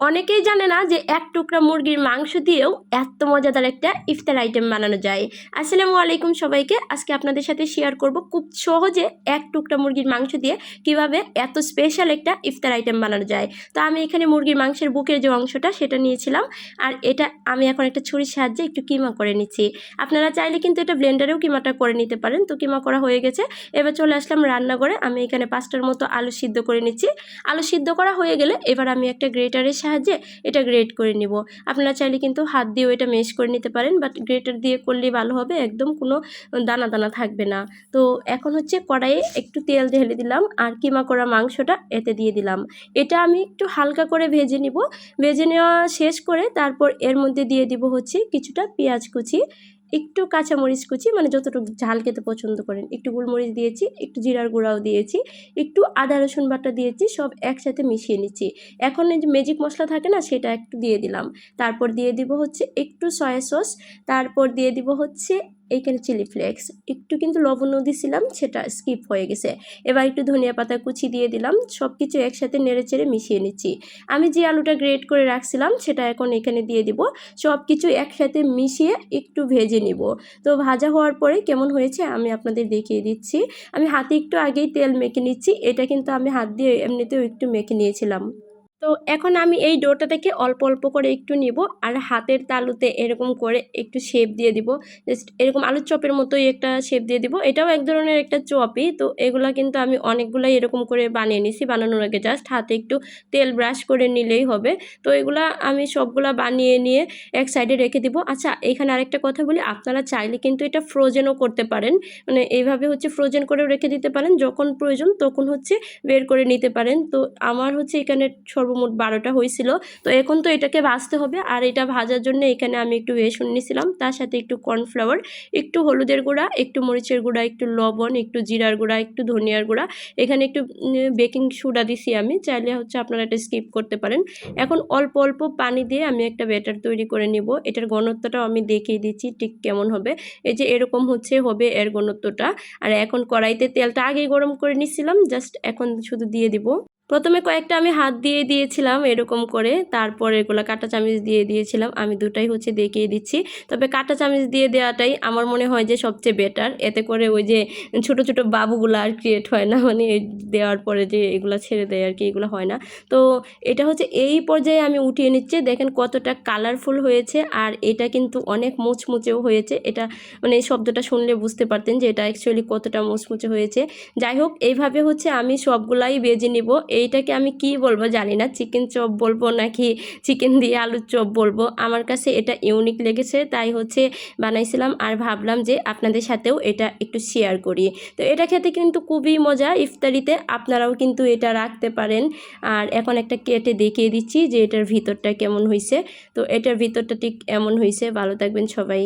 অনেকেই জানে না যে এক টুকরা মুরগির মাংস দিয়েও এত মজাদার একটা ইফতার আইটেম বানানো যায়। আসসালামু আলাইকুম সবাইকে। আজকে আপনাদের সাথে শেয়ার করব খুব সহজে এক টুকরা মুরগির মাংস দিয়ে কীভাবে এত স্পেশাল একটা ইফতার আইটেম বানানো যায়। তো আমি এখানে মুরগির মাংসের বুকের যে অংশটা, সেটা নিয়েছিলাম। আর এটা আমি এখন একটা ছুরির সাহায্যে একটু কিমা করে নিচ্ছি। আপনারা চাইলে কিন্তু এটা ব্লেন্ডারেও কিমাটা করে নিতে পারেন। তো কিমা করা হয়ে গেছে। এবার চলে আসলাম রান্নাঘরে। আমি এখানে পাঁচটার মতো আলু সিদ্ধ করে নিচ্ছি। আলু সিদ্ধ করা হয়ে গেলে এবার আমি একটা গ্রেটারের সাহায্যে এটা গ্রেট করে নিব। আপনারা চাইলে কিন্তু হাত দিয়েও এটা মেশ করে নিতে পারেন বাট গ্রেটার দিয়ে করলেই ভালো হবে, একদম কোনো দানা দানা থাকবে না। তো এখন হচ্ছে কড়াইয়ে একটু তেল ঢেলে দিলাম, আর কিমা করা মাংসটা এতে দিয়ে দিলাম। এটা আমি একটু হালকা করে ভেজে নিব। ভেজে নেওয়া শেষ করে তারপর এর মধ্যে দিয়ে দিব হচ্ছে কিছুটা পেঁয়াজ কুচি। একটু কাঁচামরিচ কুচি মানে যতটুকু ঝাল খেতে পছন্দ করেন। একটু গোলমরিচ দিয়েছি, একটু জিরার গুঁড়াও দিয়েছি, একটু আদা, রসুন বাটা দিয়েছি, সব একসাথে মিশিয়ে নিচ্ছি। এখন এই যে ম্যাজিক মশলা থাকে না, সেটা একটু দিয়ে দিলাম। তারপর দিয়ে দিব হচ্ছে একটু সয়া সস তারপর দিয়ে দিব হচ্ছে এইখানে চিলি ফ্লেক্স একটু কিন্তু লবণ দিছিলাম, সেটা স্কিপ হয়ে গেছে। এবার একটু ধনিয়া পাতা কুচি দিয়ে দিলাম সব কিছু একসাথে নেড়ে চেড়ে মিশিয়ে নিচ্ছি। আমি যে আলুটা গ্রেট করে রাখছিলাম, সেটা এখন এখানে দিয়ে দিব। সব কিছু একসাথে মিশিয়ে একটু ভেজে নিব। তো ভাজা হওয়ার পরে কেমন হয়েছে আমি আপনাদের দেখিয়ে দিচ্ছি। আমি হাতে একটু আগেই তেল মেখে নিচ্ছি, এটা কিন্তু আমি হাত দিয়ে এমনিতেও একটু মেখে নিয়েছিলাম। তো এখন আমি এই ডোটা থেকে অল্প অল্প করে একটু নিব আর হাতের তালুতে এরকম করে একটু শেপ দিয়ে দিব। জাস্ট এরকম আলুর চপের মতোই একটা শেপ দিয়ে দিব। এটাও এক ধরনের একটা চপই, তো এগুলা কিন্তু আমি অনেকগুলাই এরকম করে বানিয়ে নিছি বানানোর আগে। জাস্ট হাতে একটু তেল ব্রাশ করে নিলেই হবে। তো এগুলা আমি সবগুলা বানিয়ে নিয়ে এক সাইডে রেখে দিব। আচ্ছা এখানে আরেকটা কথা বলি, আপনারা চাইলে কিন্তু এটা ফ্রোজেনও করতে পারেন। মানে এইভাবে হচ্ছে ফ্রোজেন করেও রেখে দিতে পারেন। যখন প্রয়োজন তখন হচ্ছে বের করে নিতে পারেন। তো আমার হচ্ছে এখানে সর্বমোট বারোটা হয়েছিল। তো এখন তো এটাকে ভাজতে হবে। আর এটা ভাজার জন্য এখানে আমি একটু বেসন নিয়েছিলাম। তার সাথে একটু কর্নফ্লাওয়ার, একটু হলুদের গুঁড়া, একটু মরিচের গুঁড়া, একটু লবণ, একটু জিরার গুঁড়া, একটু ধনিয়ার গুঁড়া। এখানে একটু বেকিং সোডা দিছি আমি। চাইলে হচ্ছে আপনারা এটা স্কিপ করতে পারেন। এখন অল্প অল্প পানি দিয়ে আমি একটা ব্যাটার তৈরি করে নিব। এটার ঘনত্বটাও আমি দেখিয়ে দিচ্ছি ঠিক কেমন হবে। এই যে এরকম হচ্ছে, হবে এর ঘনত্বটা। আর এখন কড়াইতে তেলটা আগেই গরম করে নিছিলাম। জাস্ট এখন শুধু দিয়ে দিব। প্রথমে কয়েকটা আমি হাত দিয়ে দিয়েছিলাম এরকম করে, তারপর এগুলো কাঁটা চামিচ দিয়ে দিয়েছিলাম। আমি দুটাই হচ্ছে দেখিয়ে দিচ্ছি। তবে কাঁটা চামিচ দিয়ে দেওয়াটাই আমার মনে হয় যে সবচেয়ে বেটার এতে করে ওই যে ছোট ছোট বাবুগুলো আর ক্রিয়েট হয় না মানে দেওয়ার পরে যে এগুলো ছেড়ে দেয় আর কি, এগুলো হয় না। তো এটা হচ্ছে এই পর্যায়ে আমি উঠিয়ে নিচ্ছি। দেখেন কতটা কালারফুল হয়েছে আর এটা কিন্তু অনেক মুচমুচেও হয়েছে। এটা মানে এই শব্দটা শুনলে বুঝতে পারতেন যে এটা অ্যাকচুয়ালি কতটা মুচমুচে হয়েছে। যাই হোক, এইভাবে হচ্ছে আমি সবগুলাই বেজে নিব। এইটাকে আমি কি বলব জানি না। চিকেন চপ বলব নাকি চিকেন দিয়ে আলুর চপ বলব। আমার কাছে এটা ইউনিক লেগেছে, তাই হচ্ছে বানাইছিলাম আর ভাবলাম যে আপনাদের সাথেও এটা একটু শেয়ার করি। তো এটা খেতে কিন্তু খুবই মজা, ইফতারিতে আপনারাও কিন্তু এটা রাখতে পারেন। আর এখন একটা কেটে দেখিয়ে দিচ্ছি যে এটার ভিতরটা কেমন হয়েছে তো এটার ভিতরটা ঠিক এমন হয়েছে ভালো থাকবেন সবাই।